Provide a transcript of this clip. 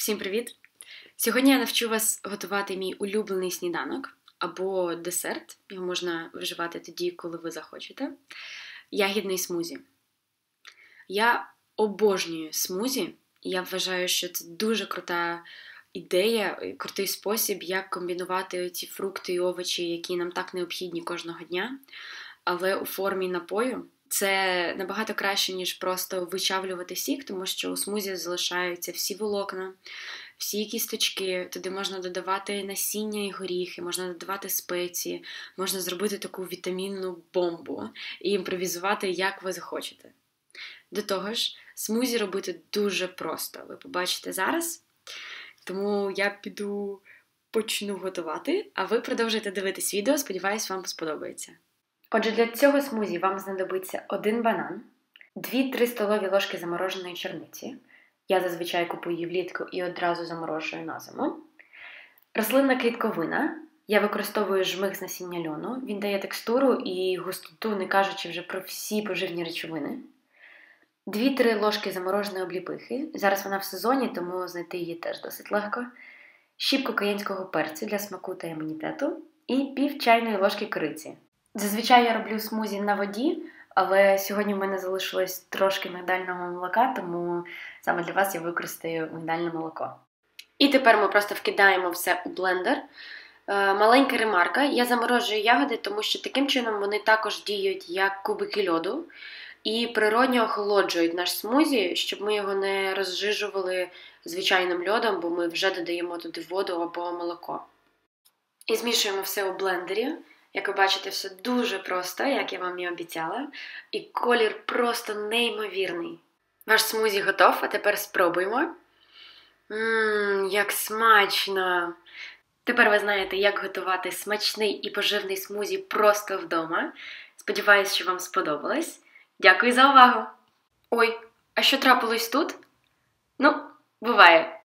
Всім привіт! Сьогодні я навчу вас готувати мій улюблений сніданок або десерт. Його можна вживати тоді, коли ви захочете. Ягідний смузі. Я обожнюю смузі, я вважаю, що це дуже крута ідея, крутий спосіб, як комбінувати ці фрукти і овочі, які нам так необхідні кожного дня, але у формі напою. Це набагато краще, ніж просто вичавлювати сік, тому що у смузі залишаються всі волокна, всі кісточки. Туди можна додавати насіння і горіхи, можна додавати спеції, можна зробити таку вітамінну бомбу і імпровізувати, як ви захочете. До того ж, смузі робити дуже просто. Ви побачите зараз. Тому я піду почну готувати, а ви продовжуйте дивитись відео. Сподіваюсь, вам сподобається. Отже, для цього смузі вам знадобиться один банан, 2-3 столові ложки замороженої чорниці. Я зазвичай купую її влітку і одразу заморожую на зиму. Рослинна клітковина. Я використовую жмих з насіння льону. Він дає текстуру і густоту, не кажучи вже про всі поживні речовини. 2-3 ложки замороженої обліпихи. Зараз вона в сезоні, тому знайти її теж досить легко. Щіпку каєнського перцю для смаку та імунітету. І пів чайної ложки кориці. Зазвичай я роблю смузі на воді, але сьогодні в мене залишилось трошки мигдального молока, тому саме для вас я використаю мигдальне молоко. І тепер ми просто вкидаємо все у блендер. Е, маленька ремарка. Я заморожую ягоди, тому що таким чином вони також діють як кубики льоду і природньо охолоджують наш смузі, щоб ми його не розжижували звичайним льодом, бо ми вже додаємо туди воду або молоко. І змішуємо все у блендері. Як ви бачите, все дуже просто, як я вам і обіцяла, і колір просто неймовірний. Ваш смузі готов, а тепер спробуємо. Ммм, як смачно! Тепер ви знаєте, як готувати смачний і поживний смузі просто вдома. Сподіваюсь, що вам сподобалось. Дякую за увагу! Ой, а що трапилось тут? Ну, буває.